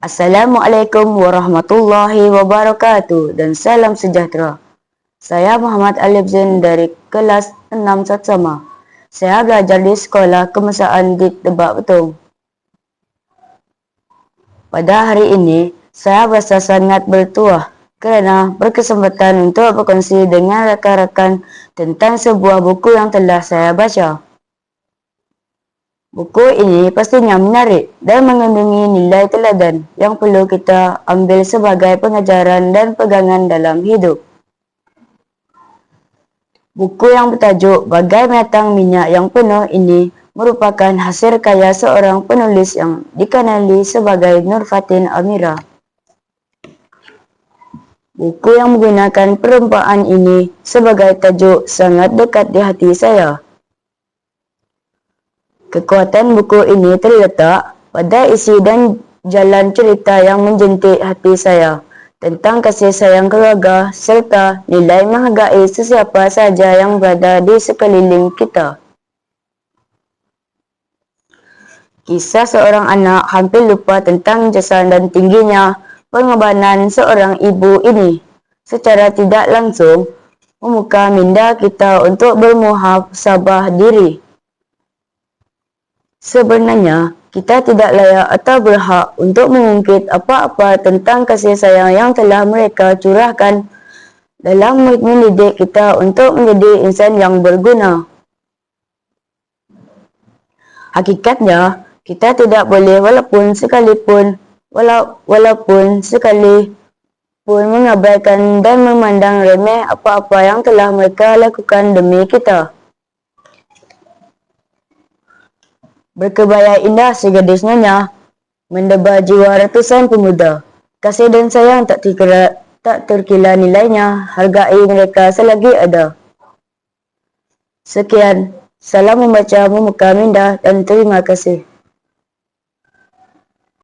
Assalamualaikum warahmatullahi wabarakatuh dan salam sejahtera. Saya Muhammad Alif Zain dari kelas 6 Satsama. Saya belajar di sekolah kemesaan di Tebak Betung. Pada hari ini, saya berasa sangat bertuah kerana berkesempatan untuk berkongsi dengan rakan-rakan tentang sebuah buku yang telah saya baca. Buku ini pastinya menarik dan mengandungi nilai teladan yang perlu kita ambil sebagai pengajaran dan pegangan dalam hidup. Buku yang bertajuk Bagai Menatang Minyak yang Penuh ini merupakan hasil karya seorang penulis yang dikenali sebagai Nur Fatin Amira. Buku yang menggunakan perumpamaan ini sebagai tajuk sangat dekat di hati saya. Kekuatan buku ini terletak pada isi dan jalan cerita yang menjentik hati saya tentang kasih sayang keluarga serta nilai menghargai sesiapa saja yang berada di sekeliling kita. Kisah seorang anak hampir lupa tentang jasa dan tingginya pengorbanan seorang ibu ini secara tidak langsung membuka minda kita untuk bermuhasabah diri. Sebenarnya, kita tidak layak atau berhak untuk mengungkit apa-apa tentang kasih sayang yang telah mereka curahkan dalam mendidik kita untuk menjadi insan yang berguna. Hakikatnya, kita tidak boleh walaupun sekalipun wala walaupun sekali pun mengabaikan dan memandang remeh apa-apa yang telah mereka lakukan demi kita. Berkebaya indah si gadis nyonya, mendebar jiwa ratusan pemuda. Kasih dan sayang tak terkira, tak terkila nilainya, hargai mereka selagi ada. Sekian, salam membaca, memuka minda dan terima kasih.